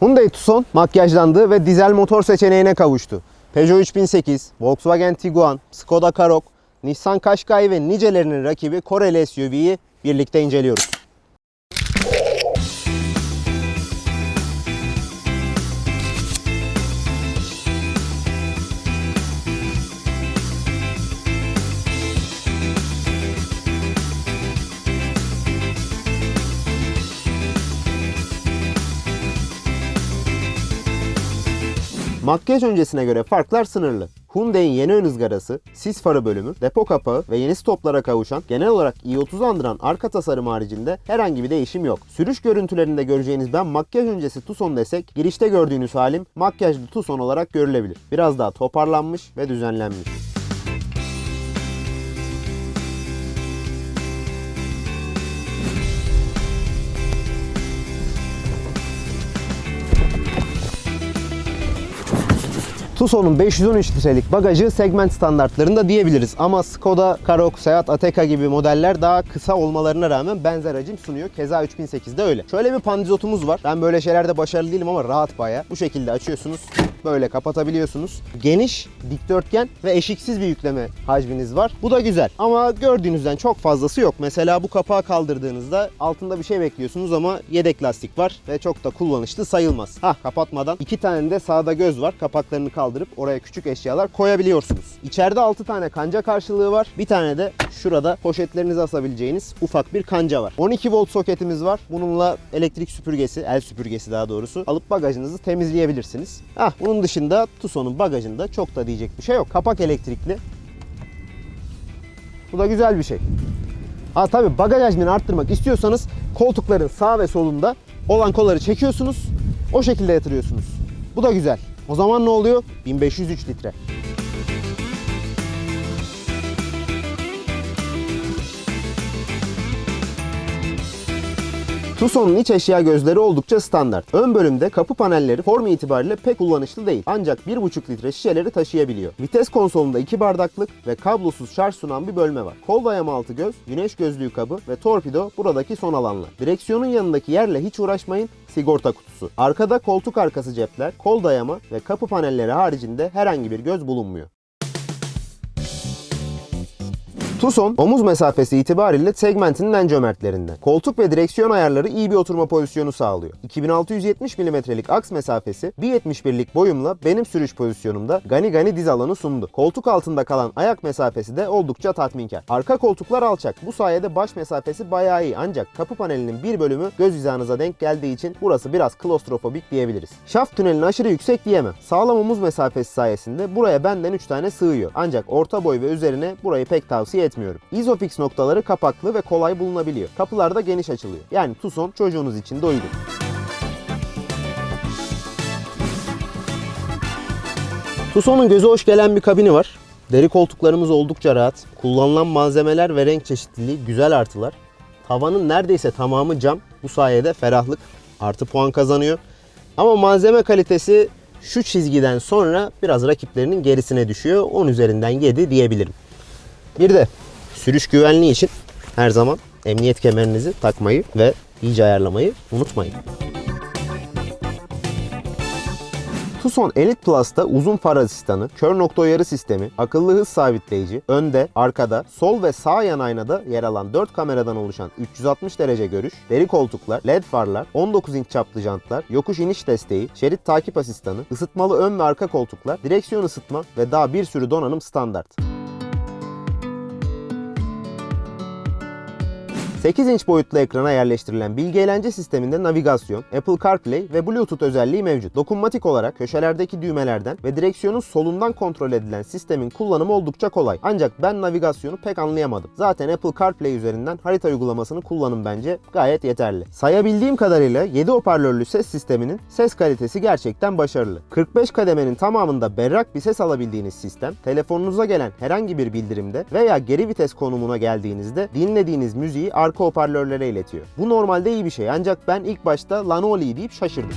Hyundai Tucson makyajlandı ve dizel motor seçeneğine kavuştu. Peugeot 3008, Volkswagen Tiguan, Skoda Karoq, Nissan Qashqai ve nicelerinin rakibi Koreli SUV'yi birlikte inceliyoruz. Makyaj öncesine göre farklar sınırlı. Hyundai'nin yeni ön ızgarası, sis farı bölümü, depo kapağı ve yeni stoplara kavuşan genel olarak i30'u andıran arka tasarım haricinde herhangi bir değişim yok. Sürüş görüntülerinde göreceğiniz ben makyaj öncesi Tucson desek girişte gördüğünüz halim makyajlı Tucson olarak görülebilir. Biraz daha toparlanmış ve düzenlenmiş. Tucson'un 513 litrelik bagajı segment standartlarında diyebiliriz. Ama Skoda Karoq, Seat Ateca gibi modeller daha kısa olmalarına rağmen benzer hacim sunuyor. Keza 3008'de öyle. Şöyle bir pandizotumuz var. Ben böyle şeylerde başarılı değilim ama rahat baya. Bu şekilde açıyorsunuz. Böyle kapatabiliyorsunuz. Geniş, dikdörtgen ve eşiksiz bir yükleme hacminiz var. Bu da güzel. Ama gördüğünüzden çok fazlası yok. Mesela bu kapağı kaldırdığınızda altında bir şey bekliyorsunuz ama yedek lastik var ve çok da kullanışlı sayılmaz. Ha kapatmadan iki tane de sağda göz var. Kapaklarını kaldırıp oraya küçük eşyalar koyabiliyorsunuz. İçeride 6 tane kanca karşılığı var. Bir tane de şurada poşetlerinizi asabileceğiniz ufak bir kanca var. 12 volt soketimiz var. Bununla elektrik süpürgesi, el süpürgesi daha doğrusu alıp bagajınızı temizleyebilirsiniz. Ah bunun dışında Tucson'un bagajında çok da diyecek bir şey yok. Kapak elektrikli. Bu da güzel bir şey. Ha tabii bagaj hacmini arttırmak istiyorsanız koltukların sağ ve solunda olan kolları çekiyorsunuz. O şekilde yatırıyorsunuz. Bu da güzel. O zaman ne oluyor? 1503 litre. Tucson'un iç eşya gözleri oldukça standart. Ön bölümde kapı panelleri form itibariyle pek kullanışlı değil. Ancak 1,5 litre şişeleri taşıyabiliyor. Vites konsolunda 2 bardaklık ve kablosuz şarj sunan bir bölme var. Kol dayama altı göz, güneş gözlüğü kabı ve torpido buradaki son alanlar. Direksiyonun yanındaki yerle hiç uğraşmayın, sigorta kutusu. Arkada koltuk arkası cepler, kol dayama ve kapı panelleri haricinde herhangi bir göz bulunmuyor. Tucson omuz mesafesi itibariyle segmentinin en cömertlerinden. Koltuk ve direksiyon ayarları iyi bir oturma pozisyonu sağlıyor. 2670 mm'lik aks mesafesi 1.71'lik boyumla benim sürüş pozisyonumda gani gani diz alanı sundu. Koltuk altında kalan ayak mesafesi de oldukça tatminkar. Arka koltuklar alçak. Bu sayede baş mesafesi bayağı iyi ancak kapı panelinin bir bölümü göz hizanıza denk geldiği için burası biraz klostrofobik diyebiliriz. Şaft tünelini aşırı yüksek diyemem. Sağlam omuz mesafesi sayesinde buraya benden 3 tane sığıyor. Ancak orta boy ve üzerine burayı pek tavsiye etmiyorum. Isofix noktaları kapaklı ve kolay bulunabiliyor. Kapılar da geniş açılıyor. Yani Tucson çocuğunuz için de uygun. Tucson'un göze hoş gelen bir kabini var. Deri koltuklarımız oldukça rahat. Kullanılan malzemeler ve renk çeşitliliği güzel artılar. Tavanın neredeyse tamamı cam. Bu sayede ferahlık artı puan kazanıyor. Ama malzeme kalitesi şu çizgiden sonra biraz rakiplerinin gerisine düşüyor. 10 üzerinden 7 diyebilirim. Bir de sürüş güvenliği için her zaman emniyet kemerinizi takmayı ve iyice ayarlamayı unutmayın. Tucson Elite Plus'ta uzun far asistanı, kör nokta uyarı sistemi, akıllı hız sabitleyici, önde, arkada, sol ve sağ yan aynada yer alan 4 kameradan oluşan 360 derece görüş, deri koltuklar, led farlar, 19 inç çaplı jantlar, yokuş iniş desteği, şerit takip asistanı, ısıtmalı ön ve arka koltuklar, direksiyon ısıtma ve daha bir sürü donanım standart. 8 inç boyutlu ekrana yerleştirilen bilgi eğlence sisteminde navigasyon, Apple CarPlay ve Bluetooth özelliği mevcut. Dokunmatik olarak köşelerdeki düğmelerden ve direksiyonun solundan kontrol edilen sistemin kullanımı oldukça kolay. Ancak ben navigasyonu pek anlayamadım. Zaten Apple CarPlay üzerinden harita uygulamasını kullanın bence gayet yeterli. Sayabildiğim kadarıyla 7 hoparlörlü ses sisteminin ses kalitesi gerçekten başarılı. 45 kademenin tamamında berrak bir ses alabildiğiniz sistem, telefonunuza gelen herhangi bir bildirimde veya geri vites konumuna geldiğinizde dinlediğiniz müziği arka hoparlörlere iletiyor. Bu normalde iyi bir şey ancak ben ilk başta Lanoli deyip şaşırdım.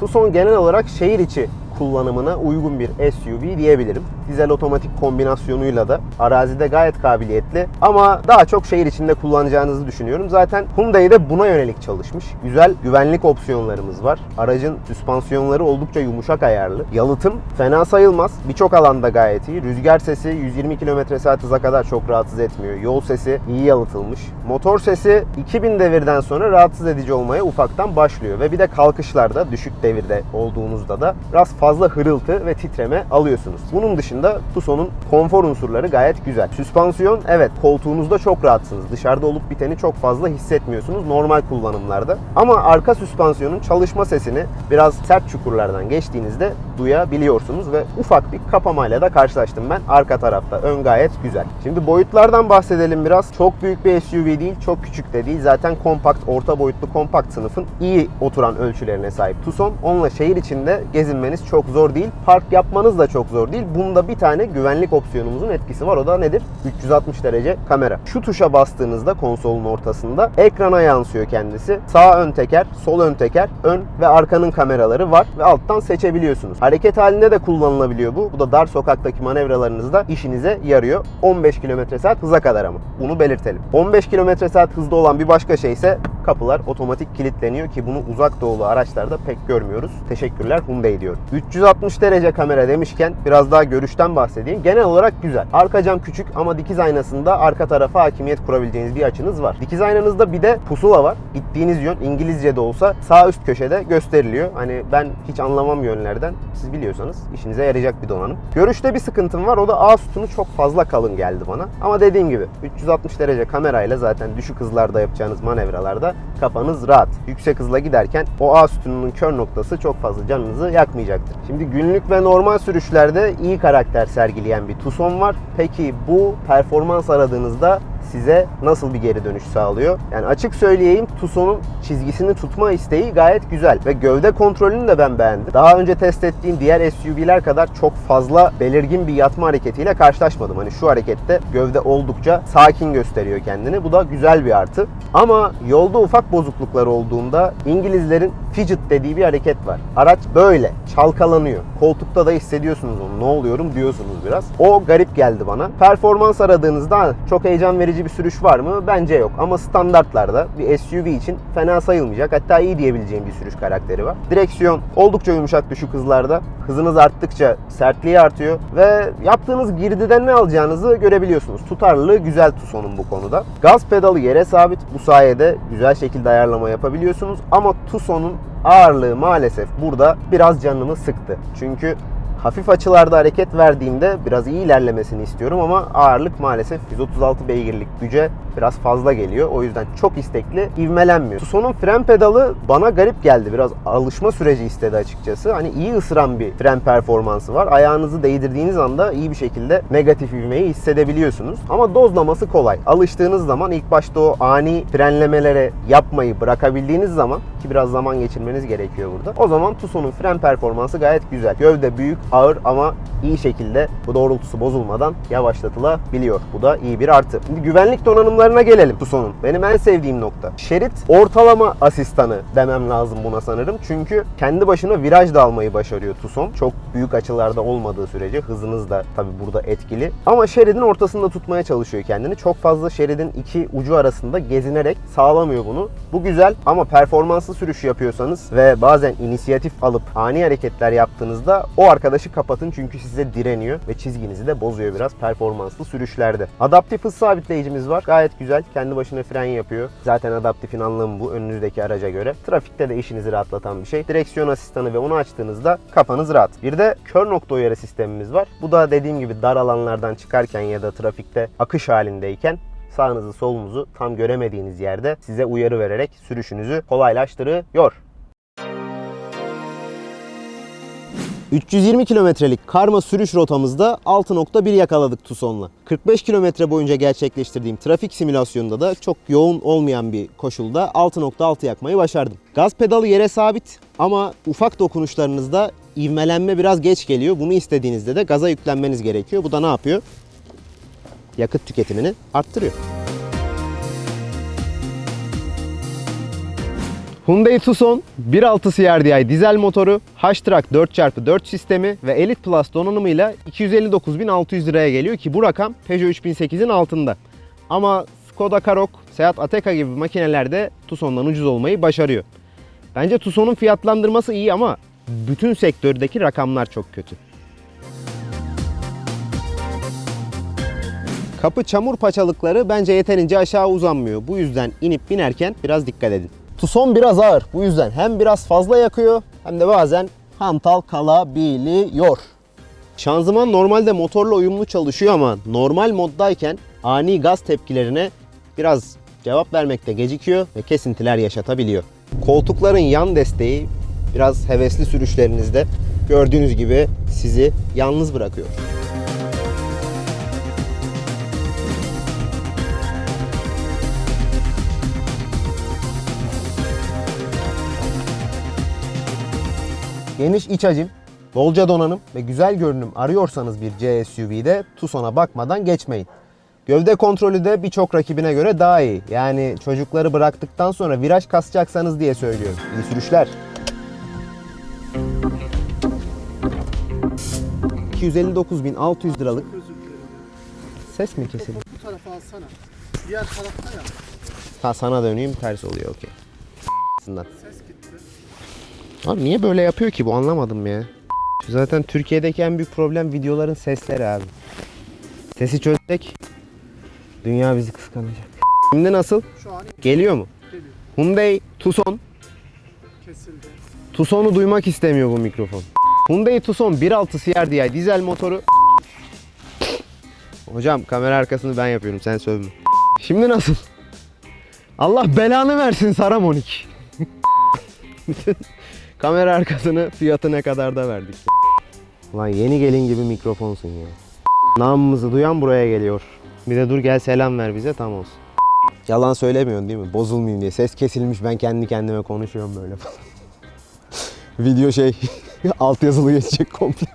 Tucson genel olarak şehir içi kullanımına uygun bir SUV diyebilirim. Dizel otomatik kombinasyonuyla da arazide gayet kabiliyetli ama daha çok şehir içinde kullanacağınızı düşünüyorum. Zaten Hyundai de buna yönelik çalışmış. Güzel güvenlik opsiyonlarımız var. Aracın süspansiyonları oldukça yumuşak ayarlı. Yalıtım fena sayılmaz. Birçok alanda gayet iyi. Rüzgar sesi 120 km saat hıza kadar çok rahatsız etmiyor. Yol sesi iyi yalıtılmış. Motor sesi 2000 devirden sonra rahatsız edici olmaya ufaktan başlıyor. Ve bir de kalkışlarda düşük devirde olduğunuzda da biraz fazla hırıltı ve titreme alıyorsunuz. Bunun dışında Tucson'un konfor unsurları gayet güzel. Süspansiyon evet koltuğunuzda çok rahatsınız. Dışarıda olup biteni çok fazla hissetmiyorsunuz normal kullanımlarda. Ama arka süspansiyonun çalışma sesini biraz sert çukurlardan geçtiğinizde duyabiliyorsunuz ve ufak bir kapamayla da karşılaştım ben arka tarafta. Ön gayet güzel. Şimdi boyutlardan bahsedelim biraz. Çok büyük bir SUV değil, çok küçük de değil. Zaten kompakt, orta boyutlu kompakt sınıfın iyi oturan ölçülerine sahip Tucson. Onunla şehir içinde gezinmeniz çok zor değil. Park yapmanız da çok zor değil. Bunda bir tane güvenlik opsiyonumuzun etkisi var. O da nedir? 360 derece kamera. Şu tuşa bastığınızda konsolun ortasında ekrana yansıyor kendisi. Sağ ön teker, sol ön teker, ön ve arkanın kameraları var ve alttan seçebiliyorsunuz. Hareket halinde de kullanılabiliyor bu. Bu da dar sokaktaki manevralarınızda işinize yarıyor. 15 km saat hıza kadar ama. Bunu belirtelim. 15 km saat hızda olan bir başka şey ise kapılar otomatik kilitleniyor ki bunu uzak doğulu araçlarda pek görmüyoruz. Teşekkürler Hyundai diyorum. 360 derece kamera demişken biraz daha görüşten bahsedeyim. Genel olarak güzel. Arka cam küçük ama dikiz aynasında arka tarafa hakimiyet kurabileceğiniz bir açınız var. Dikiz aynanızda bir de pusula var. Gittiğiniz yön İngilizce de olsa sağ üst köşede gösteriliyor. Hani ben hiç anlamam yönlerden. Siz biliyorsanız işinize yarayacak bir donanım. Görüşte bir sıkıntım var. O da A sütunu çok fazla kalın geldi bana. Ama dediğim gibi 360 derece kamerayla zaten düşük hızlarda yapacağınız manevralarda kafanız rahat. Yüksek hızla giderken o A sütununun kör noktası çok fazla canınızı yakmayacaktır. Şimdi günlük ve normal sürüşlerde iyi karakter sergileyen bir Tucson var. Peki bu performans aradığınızda size nasıl bir geri dönüş sağlıyor? Yani açık söyleyeyim Tucson'un çizgisini tutma isteği gayet güzel ve gövde kontrolünü de ben beğendim. Daha önce test ettiğim diğer SUV'ler kadar çok fazla belirgin bir yatma hareketiyle karşılaşmadım. Hani şu harekette gövde oldukça sakin gösteriyor kendini. Bu da güzel bir artı. Ama yolda ufak bozukluklar olduğunda İngilizlerin fidget dediği bir hareket var. Araç böyle çalkalanıyor. Koltukta da hissediyorsunuz onu. Ne oluyorum diyorsunuz biraz. O garip geldi bana. Performans aradığınızda çok heyecan verici bir sürüş var mı? Bence yok. Ama standartlarda bir SUV için fena sayılmayacak. Hatta iyi diyebileceğim bir sürüş karakteri var. Direksiyon oldukça yumuşak düşük hızlarda. Hızınız arttıkça sertliği artıyor ve yaptığınız girdiden ne alacağınızı görebiliyorsunuz. Tutarlılığı güzel Tucson'un bu konuda. Gaz pedalı yere sabit. Bu sayede güzel şekilde ayarlama yapabiliyorsunuz. Ama Tucson'un ağırlığı maalesef burada biraz canımı sıktı. Çünkü hafif açılarda hareket verdiğimde biraz iyi ilerlemesini istiyorum ama ağırlık maalesef 136 beygirlik güce biraz fazla geliyor. O yüzden çok istekli ivmelenmiyor. Tucson'un fren pedalı bana garip geldi. Biraz alışma süreci istedi açıkçası. Hani iyi ısıran bir fren performansı var. Ayağınızı değdirdiğiniz anda iyi bir şekilde negatif ivmeyi hissedebiliyorsunuz. Ama dozlaması kolay. Alıştığınız zaman ilk başta o ani frenlemelere yapmayı bırakabildiğiniz zaman ki biraz zaman geçirmeniz gerekiyor burada. O zaman Tucson'un fren performansı gayet güzel. Gövde büyük, ağır ama iyi şekilde bu doğrultusu bozulmadan yavaşlatılabiliyor. Bu da iyi bir artı. Şimdi güvenlik donanımlarına gelelim Tucson'un. Benim en sevdiğim nokta. Şerit ortalama asistanı demem lazım buna sanırım. Çünkü kendi başına viraj da almayı başarıyor Tucson. Çok büyük açılarda olmadığı sürece hızınız da tabii burada etkili. Ama şeridin ortasında tutmaya çalışıyor kendini. Çok fazla şeridin iki ucu arasında gezinerek sağlamıyor bunu. Bu güzel ama performanslı sürüş yapıyorsanız ve bazen inisiyatif alıp ani hareketler yaptığınızda o arkadaşı kapatın çünkü size direniyor ve çizginizi de bozuyor biraz performanslı sürüşlerde. Adaptif hız sabitleyicimiz var. Gayet güzel. Kendi başına fren yapıyor. Zaten adaptifin anlamı bu önünüzdeki araca göre. Trafikte de işinizi rahatlatan bir şey. Direksiyon asistanı ve onu açtığınızda kafanız rahat. Bir de kör nokta uyarı sistemimiz var. Bu da dediğim gibi dar alanlardan çıkarken ya da trafikte akış halindeyken sağınızı solunuzu tam göremediğiniz yerde size uyarı vererek sürüşünüzü kolaylaştırıyor. 320 kilometrelik karma sürüş rotamızda 6.1 yakaladık Tucson'la. 45 kilometre boyunca gerçekleştirdiğim trafik simülasyonunda da çok yoğun olmayan bir koşulda 6.6 yakmayı başardım. Gaz pedalı yere sabit ama ufak dokunuşlarınızda ivmelenme biraz geç geliyor. Bunu istediğinizde de gaza yüklenmeniz gerekiyor. Bu da ne yapıyor? Yakıt tüketimini arttırıyor. Hyundai Tucson 1.6 CRDI dizel motoru, H-Track 4x4 sistemi ve Elite Plus donanımıyla 259.600 liraya geliyor ki bu rakam Peugeot 3008'in altında. Ama Skoda Karoq, Seat Ateca gibi makinelerde Tucson'dan ucuz olmayı başarıyor. Bence Tucson'un fiyatlandırması iyi ama bütün sektördeki rakamlar çok kötü. Kapı çamur paçalıkları bence yeterince aşağı uzanmıyor. Bu yüzden inip binerken biraz dikkat edin. Tucson biraz ağır. Bu yüzden hem biraz fazla yakıyor hem de bazen hantal kalabiliyor. Şanzıman normalde motorla uyumlu çalışıyor ama normal moddayken ani gaz tepkilerine biraz cevap vermekte gecikiyor ve kesintiler yaşatabiliyor. Koltukların yan desteği biraz hevesli sürüşlerinizde gördüğünüz gibi sizi yalnız bırakıyor. Geniş iç hacim, bolca donanım ve güzel görünüm arıyorsanız bir C SUV'de Tucson'a bakmadan geçmeyin. Gövde kontrolü de birçok rakibine göre daha iyi. Yani çocukları bıraktıktan sonra viraj kasacaksanız diye söylüyorum. İyi sürüşler. 259.600 liralık ses mi kesildi? Bu tarafa alsana. Diğer tarafta ya. Ha sana döneyim ters oluyor okey. Ses gitti. Abi niye böyle yapıyor ki bu anlamadım ya. Zaten Türkiye'deki en büyük problem videoların sesleri abi. Sesi çözsek dünya bizi kıskanacak. Şimdi nasıl? Şu an Geliyor mu? geliyor. Hyundai Tucson. Kesildi. Tucson'u duymak istemiyor bu mikrofon. Hyundai Tucson 1.6 CRDI dizel motoru. Hocam kamera arkasını ben yapıyorum sen sövme. Şimdi nasıl? Allah belanı versin Saramonik. Kamera arkasını fiyatı ne kadar da verdik. Lan yeni gelin gibi mikrofonsun ya. Namımızı duyan buraya geliyor. Bir de dur gel selam ver bize tam olsun. Yalan söylemiyorsun değil mi? Bozulmayayım diye. Ses kesilmiş ben kendi kendime konuşuyorum böyle falan. Video şey alt yazılı geçecek komple.